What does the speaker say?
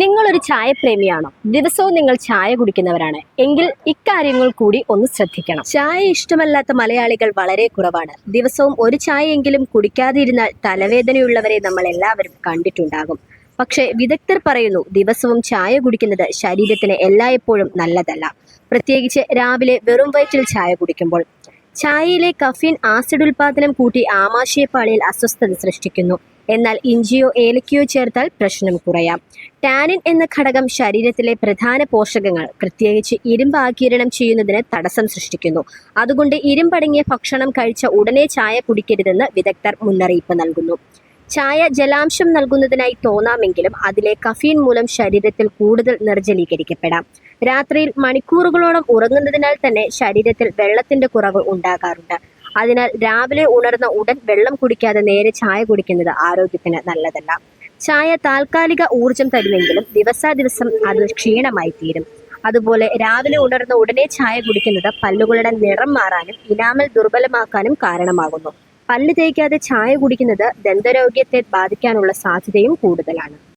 നിങ്ങളൊരു ചായപ്രേമിയാണോ ദിവസവും നിങ്ങൾ ചായ കുടിക്കുന്നവരാണ്. എങ്കിൽ ഇക്കാര്യങ്ങൾ കൂടി ഒന്ന് ശ്രദ്ധിക്കണം. ചായ ഇഷ്ടമല്ലാത്ത മലയാളികൾ വളരെ കുറവാണ്. ദിവസവും ഒരു ചായയെങ്കിലും കുടിക്കാതിരുന്നാൽ തലവേദനയുള്ളവരെ നമ്മൾ എല്ലാവരും കണ്ടിട്ടുണ്ടാകും. പക്ഷേ വിദഗ്ധർ പറയുന്നു ദിവസവും ചായ കുടിക്കുന്നത് ശരീരത്തിന് എല്ലായ്പ്പോഴും നല്ലതല്ല. പ്രത്യേകിച്ച് രാവിലെ വെറും വയറ്റിൽ ചായ കുടിക്കുമ്പോൾ. ചായയിലെ കഫീൻ ആസിഡ് ഉൽപാദനം കൂട്ടി ആമാശയപ്പാളിയിൽ അസ്വസ്ഥത സൃഷ്ടിക്കുന്നു. എന്നാൽ ഇഞ്ചിയോ ഏലക്കയോ ചേർത്താൽ പ്രശ്നം കുറയാം. ടാനിൻ എന്ന ഘടകം ശരീരത്തിലെ പ്രധാന പോഷകങ്ങൾ പ്രത്യേകിച്ച് ഇരുമ്പ് ആകിരണം ചെയ്യുന്നതിന് തടസ്സം സൃഷ്ടിക്കുന്നു. അതുകൊണ്ട് ഇരുമ്പടങ്ങിയ ഭക്ഷണം കഴിച്ച ഉടനെ ചായ കുടിക്കരുതെന്ന് വിദഗ്ധർ മുന്നറിയിപ്പ് നൽകുന്നു. ചായ ജലാംശം നൽകുന്നതിനായി തോന്നാമെങ്കിലും അതിലെ കഫീൻ മൂലം ശരീരത്തിൽ കൂടുതൽ നിർജലീകരിക്കപ്പെടാം. രാത്രിയിൽ മണിക്കൂറുകളോളം ഉറങ്ങുന്നതിനാൽ തന്നെ ശരീരത്തിൽ വെള്ളത്തിന്റെ കുറവ് ഉണ്ടാകാറുണ്ട്. അതിനാൽ രാവിലെ ഉണർന്ന ഉടൻ വെള്ളം കുടിക്കാതെ നേരെ ചായ കുടിക്കുന്നത് ആരോഗ്യത്തിന് നല്ലതല്ല. ചായ താൽക്കാലിക ഊർജം തരുമെങ്കിലും ദിവസാദിവസം അത് ക്ഷീണമായി തീരും. അതുപോലെ രാവിലെ ഉണർന്ന ഉടനെ ചായ കുടിക്കുന്നത് പല്ലുകളുടെ നിറം മാറാനും ഇനാമൽ ദുർബലമാക്കാനും കാരണമാകുന്നു. പല്ല് തേക്കാതെ ചായ കുടിക്കുന്നത് ദന്തരോഗ്യത്തെ ബാധിക്കാനുള്ള സാധ്യതയും കൂടുതലാണ്.